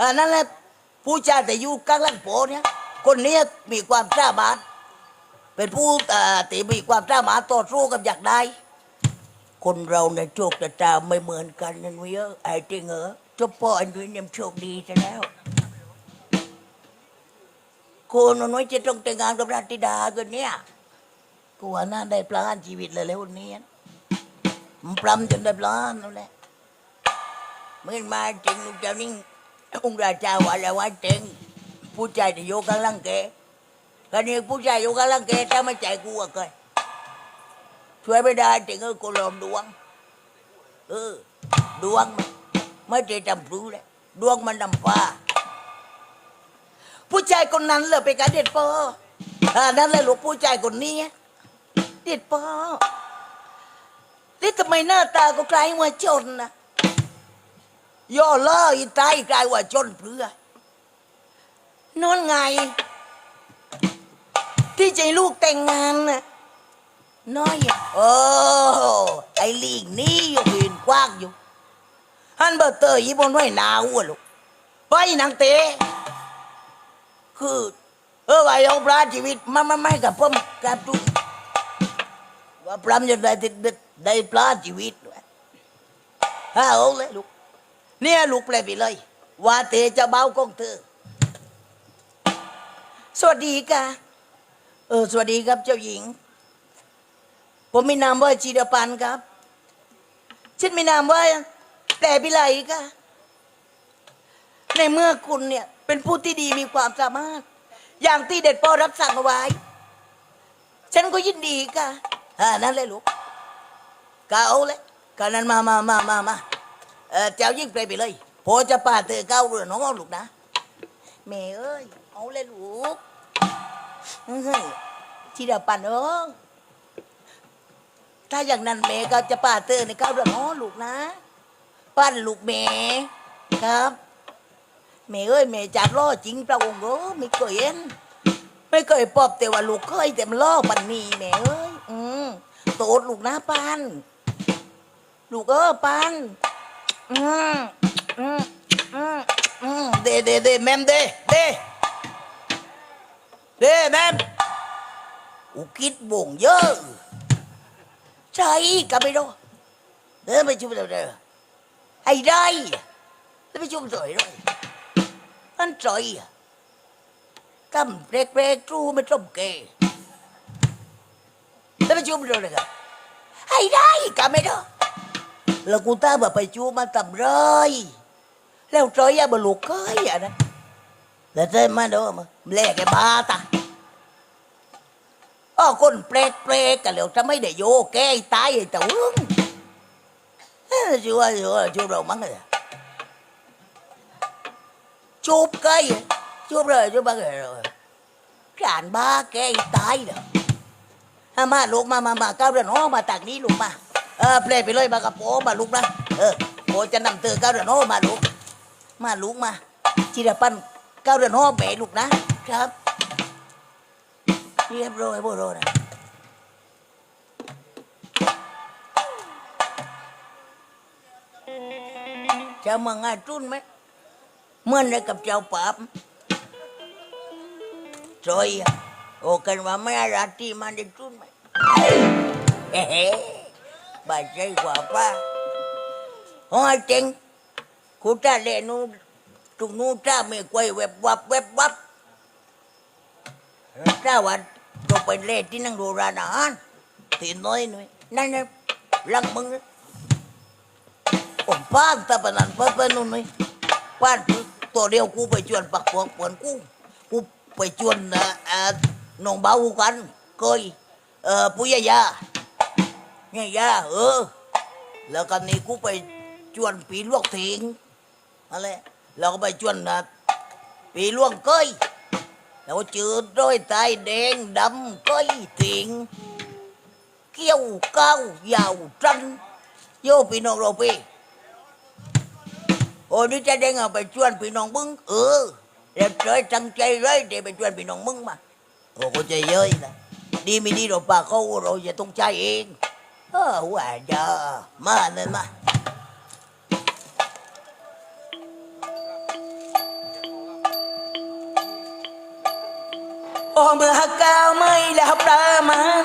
อันนั้นแหละผู้ชายแต่อยู่กลางลังโปเนี่ยคนนี้มีความสามารถเป็นผู้เอ่อที่มีความสามารถต่อสู้กับอยากได้ คนเราในโชคชะตาไม่เหมือนกันนั่นเว้ยไอ้จริงเหรอเจ้าพ่ออันนี้เนี่ยโชคดีซะแล้วคนน้อยจะต้องแต่งงานกับราชธิดากันเนี่ยกูว่าน่าได้ปลานชีวิตเลยแล้ววันนี้มันปลำจนได้ปลานั่นแหละเมื่อมาจริงลูกเจ้านิ่ง องค์ราชาว่าแล้วว่าจริงผู้ชายจะโยกกำลังแกกันนี้ผู้ชายโยกกำลังแกถ้าไม่ใจกูอะเคยช่วยไม่ได้จริงเออกูลองดวง เออ ดวง ไม่ได้จำรู้เลยดวงมันดำฟ้าผู้ชายคนนั้นเลยไปกับเด็ดปออ่านั่นเลยลูกผู้ชายคนนี้เด็ดปอนี่ทำไมหน้าตาก็คล้ายว่าจนนะ ย่อล่ออีตกลายว่าจนเพื่อนอนไง ที่ใจลูกแต่งงานน่ะน้อยโอ้ไอลิงนี่อยู่ยืนกว้างอยู่ฮันเบอร์เตอร์ยี่บนไว้หนาวลูกไปนางเตคือ เออไว่าเอาปลาชีวิตมันมันไม่กับผมกับทุกว่าปลาจะได้ติดได้ปลาชีวิตด้วยฮะเอาเลยลูก เนี่ยลูกแปลไปเลย ว่าเตจะเบาของเธอ สวัสดีค่ะ เออ สวัสดีครับเจ้าหญิง ผมมีนามว่าจีดปันครับ ฉันมีนามว่าแต่พิไลค่ะ ในเมื่อคุณเนี่ย เป็นผู้ที่ดีมีความสามารถ อย่างที่เด็ดปอรับสั่งเอาไว้ ฉันก็ยินดีค่ะอ่านั่นเลยลูกกาเอาเลยกานั้นมามามามามา เออเจ้ายิ่งไปไปเลยพอจะป่าเตอเก้าเรือน้องเอาลูกนะแม่เอ้ยเอาเลยลูกเฮ้ยที่เดียวปั่นเออถ้าอย่างนั้นแม่ก็จะป่าเตอในเก้าเรือน้องลูกนะ ปั้นลูกแม่ครับแม่เอ้ยแม่จัดล่อจริงพระองค์เออไม่เคยเห็นไม่เคยปอบแต่ว่าลูกเคยแต่มันล่อปันนี่แม่เอ้ยอืมโตดลูกนะปันลูกเออปัน เดเดเดแมมเดเดเดแมมอุกิดบ่งเยอะใช่กับไปดูเดินไปชุบเดี๋ยอไอ้ได้แล้วไปชุบเฉยด้วยอันเฉยตั้มเปรกๆจู้ไม่ต้มเกแล้วไปชุบเลยวเลยกันไอ้ได้กับไม่ดู แล้วกูต้าแบบไปจู้มันตำเลย แล้วเจอยาบลูกเคยอะนะแล้วเต้มาดูมาเลกไอ้บ้าตาอ้อคนแปลกเปรกกันแล้วจะไม่ได้โยแก้ตายไอ้ตะวึงชัวชัวชัวเรามั้งเลยจูบใกล้จูบเลยจูบบ้างเลยขานบ้าแก้ตายเหรอมาลูกมามามาก้าวเดือนอ้อมาตักนี้ลูกมา เออเพลไปเลยมากระโปงมาลูกนะเออโอจะนำเตือก้าวเดินอ้อมาลูกมาลูกมาจิรปันก้าวเดินอ้อแม่ลูกนะครับ เรียบร้อยบ่รอนะจะมางานจุนไหมเมื่อนไรกับเจ้าปับจอยอะโอกันว่าไม่อาราตีมันได้จุนไหมเฮ้ บาดใจกว่าป้าโอ้ยเจ๋งกูจะเล่นนูตุกนูจ้าไม่กวยเว็บวับเว็บวับจ้าวันก็ไปเล่ที่นั่งดูร้านอาหารตีน้อยหน่อยนั่นนะลังมึงนะโอ้ป้าตาปนันเปิ้ลเปิ้ลนู่นหน่อยบ้านตัวเดียวกูไปชวนปักปวกปวนกูกูไปชวนเอ่อเอ่อน้องเบากันเคยเอ่อปุยยา เนี่ยยาเออ แล้วกันนี้กูไปชวนปีลวกถิงอะไรแล้วก็ไปชวนนะปีลวงเกยแล้วจืดร้อยตายแดงดำเกยถิงเกี้ยวก้าวยาวจันโยพี่น้องเราพี่โอ้นี่จะได้เงาไปชวนพี่น้องมึงเออเรียบร้อยตั้งใจเลยเดี๋ยวไปชวนพี่น้องมึงมาโอ้ก็ใจเย้ยนะดีไม่ดีเราปากเขาเราจะต้องใจเอง เออว่ามาเลยมาโอ้เมื่อก้าวไม่แล้วประมาณ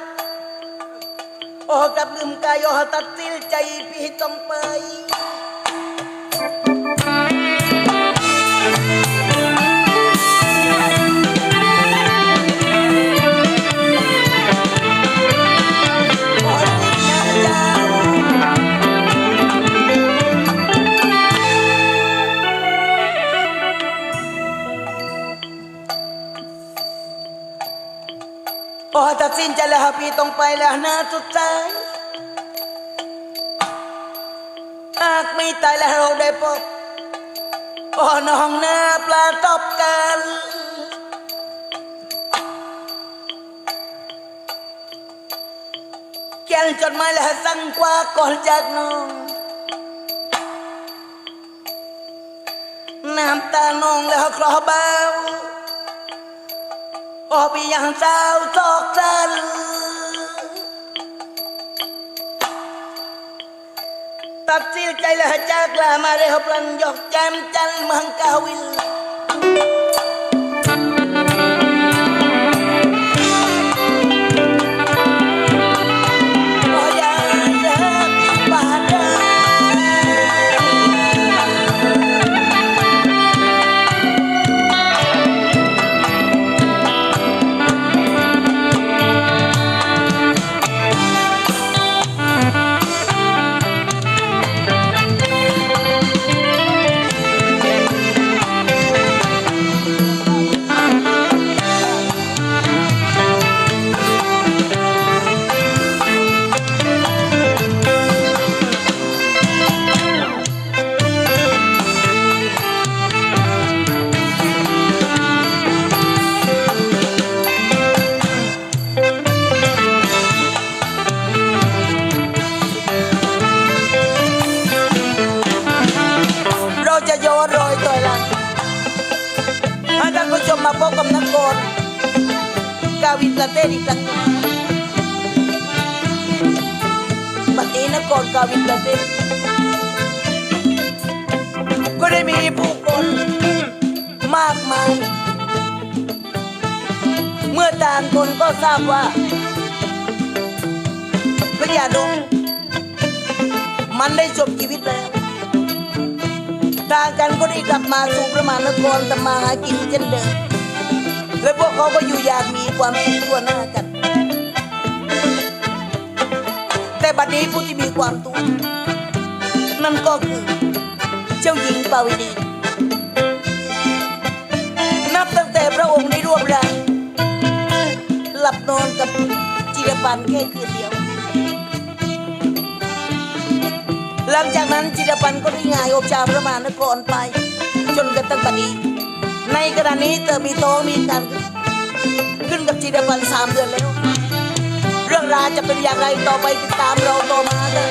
ออยพิรมเลยจมจืนรุนเรอมุดจะเบอและมหาเปลลับโอ้กับลืมกายอตัดสินใจพี่ต้องไป ต้องไปแล้วนะสุดท้ายหากไม่ตายแล้วเราได้พบโอ้น้องหน้าปลาตบกันเขียนจดหมายและสั่งกว่าก่อนจากน้องน้ำตาน้องแล้วคลอเบาออกไปยังสาวซอกจัน ตัดสินใจแล้วจากลามาเรียบลันยกแจมจันมังกาวิล มากมาย เมื่อต่างคนก็ทราบว่าพระยาดงมันได้จบชีวิตแล้วต่างกันก็ได้กลับมาสู่ประมานครทำมาหากินเช่นเดิม และพวกเขาก็อยู่อยางมีความสุขทั่วหน้ากัน แต่บัดนี้ผู้ที่มีความทุกข์นั่นก็คือเจ้าหญิงปาวินี ร่วมรังหลับนอนกับจิรปันแค่คืนเดียว หลังจากนั้นจิรพันธ์ก็ได้งายอบชาพระมหานครไป จนกระทั่งบัดนี้ ในขณะนี้เธอมีท้องมีการขึ้นกับจิรพันธ์สามเดือนแล้ว เรื่องราวจะเป็นอย่างไรต่อไปติดตามเราต่อมาเลย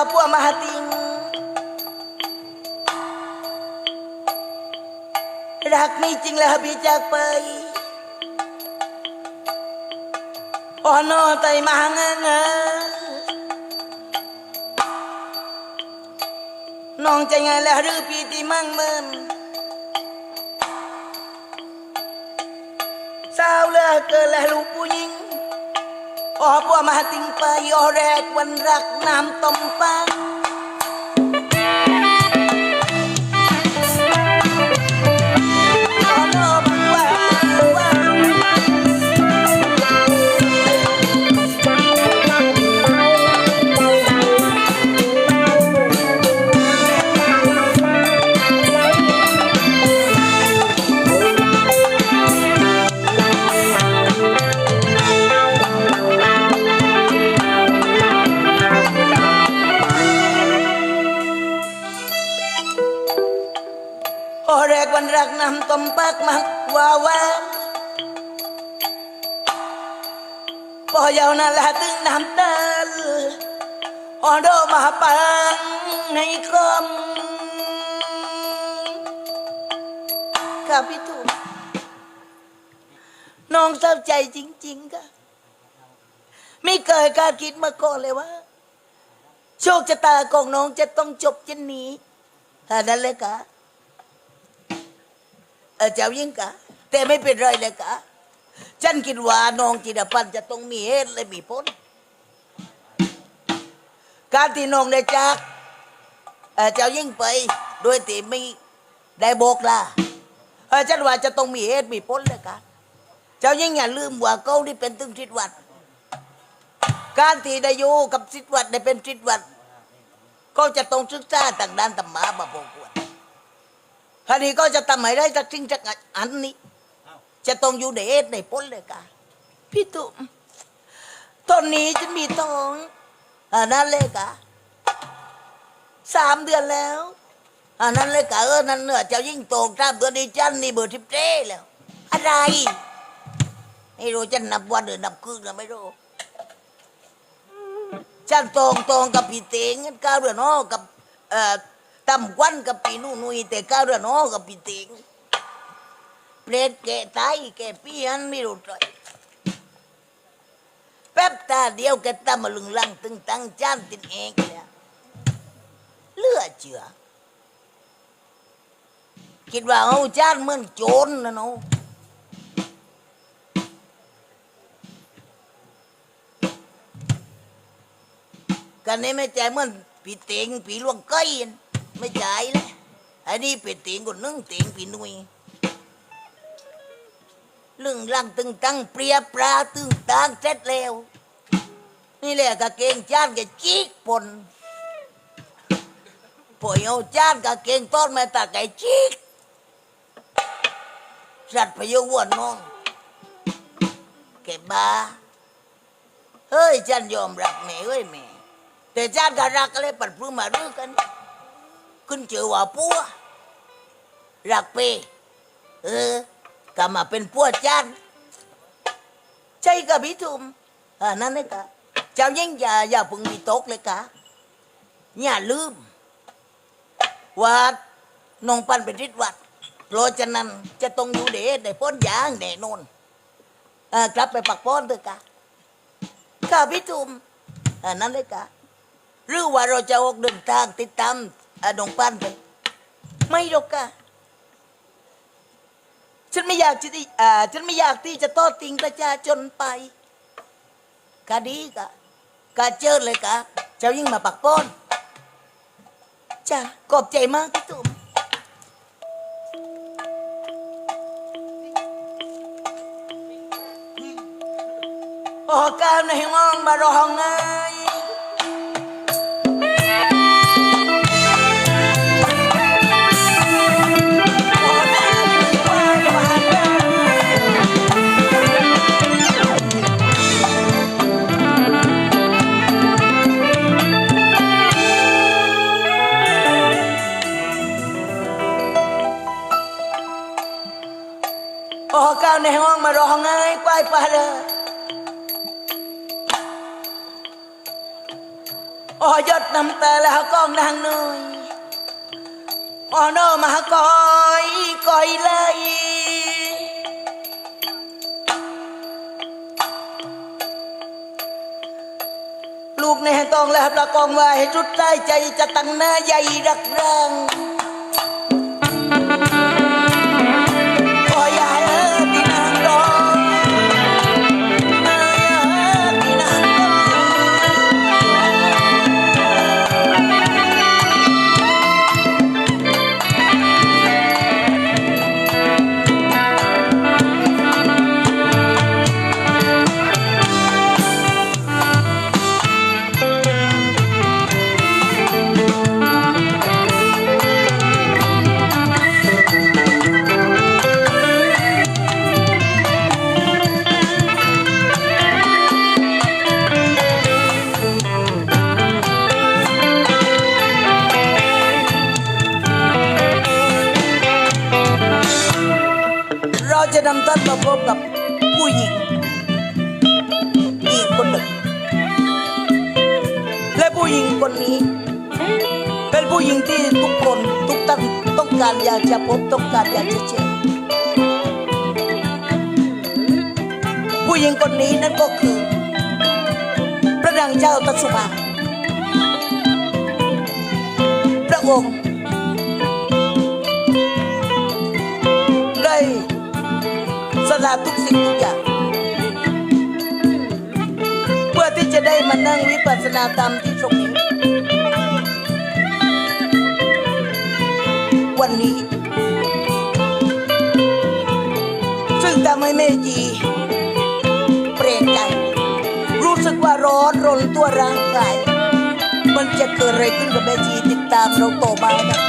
apa mah hating Rak mi jing lah bi jak pai Ono tai mangan Nong chai ngai lah ru pi ti mang mem สาวเลิกเกินแล้วลูกผู้หญิง อ๋อบัวมาติงไปออแรกวันรักน้ำต้มปัง พอยาวนาลาตึงน้ำตาลอโดมาปังในคมค่ะพี่ตูน้องเศร้าใจจริง ๆค่ะไม่เคยคาดคิดมาก่อนเลยว่า โชคชะตาของน้องจะต้องจบเช่นนี้อันนั้นเลยค่ะเออเจ้ายิงกะแต่ไม่เป็นไรเลยกะ ฉันคิดว่าน้องจิรพันธ์จะต้องมีเหตุและมีผลการที่น้องได้จากเจ้ายิ่งไปโดยที่ไม่ได้บอกลาเออฉันว่าจะต้องมีเหตุมีผลเลยกะเจ้ายิ่งอย่าลืมว่าเขาที่เป็นตึงทิศวัดการที่ได้อยู่กับทิศวัดได้เป็นทิศวัดก็จะต้องศึกษาต่างด้านธรรมะมาพอควรคดีก็จะทำให้ได้สักสิ่งสักอันนี้ จะต้องอยู่ในเอสในพ้นเลยกะพี่ตุ้มตอนนี้จะมีท้องอันนั้นเลยกะสามเดือนแล้วอันนั้นเลยกะเออนั่นเนื้อเจ้ายิ่งโตสามเดือนนี้จันนี่เบอร์ทิพเจ้แล้ว อะไรไม่รู้จะนับวันหรือนับคืนก็ไม่รู้จันตรงตรงกับพี่เตงงั้นก้าวเรือนอ้อกับเอ่อตำควันกับปีนู่นุยแต่ก้าวเรือนอกับปีติง เปรตแก่ตายแก่ปีอันไม่รู้ใจแป๊บตาเดียวแกตำมาลึงลังตึงตังจานตินเองเลยเลือเชื่อคิดว่าเอาจานเหมือนโจรนะเนาะกันนี้ไม่ใจเหมือนปีเต็งปีลวงก้ยนไม่ใจเลยอันนี้ปีเต็งคนนึงเต็งปีนุย เรื่องร่างตึงตังเปรียปลาตึงตางเสร็จแล้ว นี่แหละกะเกงจานกะจีกปนพอเอาจานกะเกงต้นมาตาก่จีกสัตว์พยวนน้องแกบ้าเฮ้ยฉันยอมรับแม่เฮ้ยแม่แต่จานกะรักอะไรปัดพรื้มาดูกันขึ้นเจอว่าปัวรักเปเออ กะมาเป็นปัวจานใช่กะพี่ทุมอ่านั่นเลยกะเจ้ายิ่งอย่าอย่าพึงมีตกเลยกะอย่าลืมว่าน้องปันเป็นทิศวัดเพราะฉะนั้นจะต้องอยู่เดชในพ้นยางแน่นอนเออกลับไปปักป้อนเถอะกะกะพี่ทุมอ่านั่นเลยกะหรือว่าเราจะออกเดินทางติดตามอาดงปันไปไม่หรอกค่ะ ฉันไม่อยากจะที่อ่าฉันไม่อยากที่จะทอดทิ้งประชาชนไปกะดีกะกะเจอเลยกะเจ้ายิ่งมาปักป้อนจ้าขอบใจมากพี่ตุ้มโอ้ก้าวในห้องมารองไง น้ำตาแล้วกองนางหน่อยอ๋อนอมาหากอยกอยเลยลูกในตองและประกองว่าให้จุดใจใจจะตั้งหน้าใหญ่รักรัง คนนี้ เป็นผู้หญิงที่ทุกคนทุกท่านต้องการอยากจะพบต้องการอยากจะเจอผู้หญิงคนนี้นั่นก็คือ พระนางเจ้าตัสุมาพระองค์ได้สละทุกสิ่งทุกอย่าง ที่จะได้มานั่งวิปัสสนาธรรมที่ตรงนี้วันนี้ ซึ่งทำให้แม่จีเปลี่ยนใจ รู้สึกว่าร้อนรนตัวร่างกาย มันจะเกิดอะไรขึ้นกับแม่จีติดตามเราต่อมานะ